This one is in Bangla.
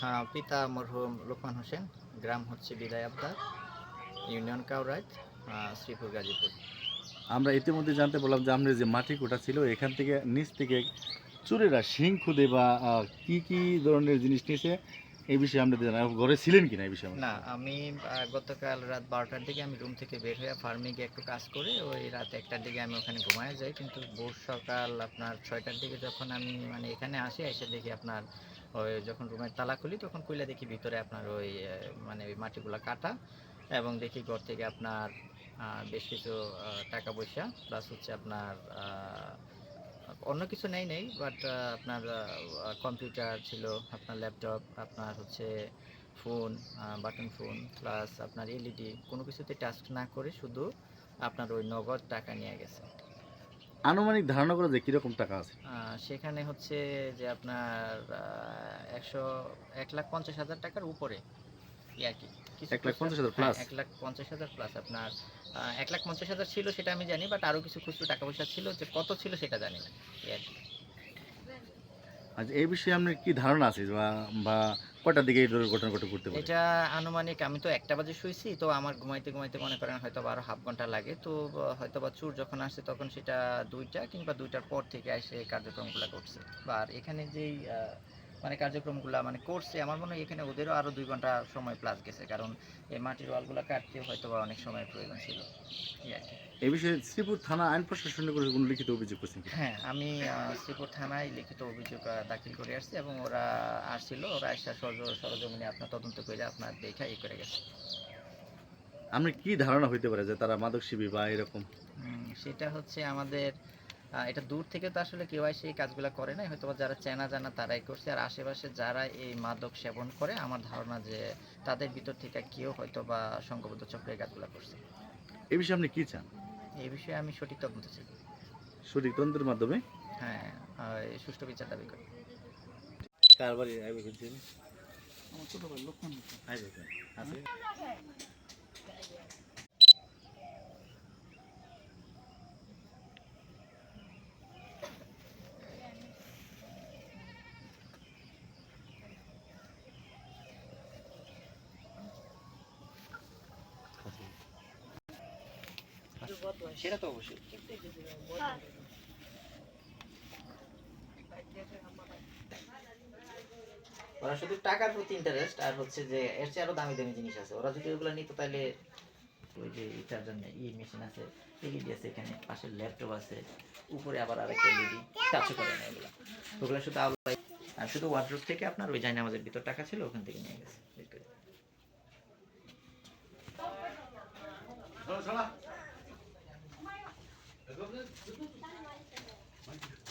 হ্যাঁ পিতা মরহুম লোকমান হোসেন গ্রাম হচ্ছে বিদায় আবদার ইউনিয়ন কাউরাইত শ্রীপুর গাজীপুর। আমরা ইতিমধ্যে জানতে পারলাম যে আমরা যে মাটি কোটা ছিল এখান থেকে নিচ থেকে চোরেরা শিং খুদে বা কি কি ধরনের জিনিস নিয়েছে এই বিষয়ে আমরা জানা ঘরে ছিলেন কিনা এই বিষয়ে? না আমি গতকাল রাত বারোটার দিকে আমি রুম থেকে বের হয়ে ফার্মে গিয়ে একটু কাজ করে ওই রাত একটার দিকে আমি ওখানে ঘুমায় যাই। কিন্তু ভোর সকাল আপনার ছয়টার দিকে যখন আমি মানে এখানে আসি এসে দেখি আপনার ওই যখন রুমের তালা খুলি, তখন খুলে দেখি ভিতরে আপনার ওই মানে ওই মাটিগুলো কাটা এবং দেখি ঘর থেকে আপনার বেশ কিছু টাকা পয়সা প্লাস হচ্ছে আপনার অন্য কিছু নেই নেই বাট আপনার কম্পিউটার ছিল, আপনার ল্যাপটপ আপনার হচ্ছে ফোন বাটন ফোন প্লাস আপনার এলইডি কোনো কিছুতে টাচ না করে শুধু আপনার ওই নগদ টাকা নিয়ে গেছে। আনুমানিক ধারণা করা যায় কীরকম টাকা আছে? সেখানে হচ্ছে যে আপনার একশো এক লাখ পঞ্চাশ হাজার টাকার উপরে আর কি। কিছু এক লাখ পঞ্চাশ হাজার হ্যাঁ, plus? এক লাখ পঞ্চাশ হাজার প্লাস আপনার এক লাখ পঞ্চাশ হাজার ছিল সেটা আমি জানি বাট আরও কিছু খুচরো টাকা পয়সা ছিল যে কত ছিল সেটা জানি না এই আর কি। আচ্ছা এই বিষয়ে আপনার কি ধারণা আছে বা বা কটার দিকে এই ধরনের ঘটনা ঘটে করতে পারে? এটা আনুমানিক আমি তো একটা বাজে শুয়েছি তো আমার ঘুমাইতে ঘুমাইতে মনে করেন হয়তো আরও হাফ ঘণ্টা লাগে, তো হয়তো বা চুর যখন আসছে তখন সেটা দুইটা কিংবা দুইটার পর থেকে এসে কার্যক্রমগুলো করছে। বা এখানে যেই মানে কার্যক্রমগুলো মানে করছে, আমার মনে হয় এখানে ওদেরও আরও দুই ঘণ্টা সময় প্লাস গেছে, কারণ এই মাটির ওয়ালগুলো কাটতে হয়তো বা অনেক সময় প্রয়োজন ছিল। এই বিষয়ে শ্রীপুর থানা আইন প্রশাসনের করে কোনো লিখিত অভিযোগ করছেন হ্যাঁ আমি শ্রীপুর থানায় লিখিত অভিযোগ দাখিল করে আসছি এবং ওরা আসছিল ওরা সরজ- সরজমিনে আপনার তদন্ত করে আপনার দেখা ই করে গেছে। আপনার কি ধারণা হইতে পারে যে তারা মাদক শিবি বা এরকম? সেটা হচ্ছে আমাদের এটা দূর থেকে তো আসলে কেউ এসে এই কাজগুলো করে না হয়তো যারা চেনা জানা তারাই করছে আর আশেপাশে যারা এই মাদক সেবন করে আমার ধারণা যে তাদের ভিতর থেকে কেউ হয়তো বা সংঘবদ্ধ চক্রে এই কাজগুলো করছে। এ বিষয়ে আপনি কি চান? এই বিষয়ে আমি সঠিক তদন্ত চাই। সঠিক তন্ত্রের মাধ্যমে? হ্যাঁ সুষ্ঠু বিচার দাবি করি। কার বাড়ি? আইবে কিন্তু আমার ছোট ভাই লোকমান হোসেন। আইবে আছে? সেটা তো অবশ্যই। ওরা শুধু টাকার প্রতি ইন্টারেস্ট আর হচ্ছে যে এর চেয়ে আরও দামি দামি জিনিস আছে। ওরা যদি ওগুলো নিত তাহলে ওই যে এটার জন্য ই মেশিন আছে এলইডি আছে এখানে পাশে ল্যাপটপ আছে উপরে আবার আরেকটা এলইডি টাচও করে না এগুলো। ওগুলো শুধু আলাদা আর শুধু ওয়ার্ড্রোপ থেকে আপনার ওই জায়না আমাদের ভিতর টাকা ছিল ওখান থেকে নিয়ে গেছে। 三十块钱三十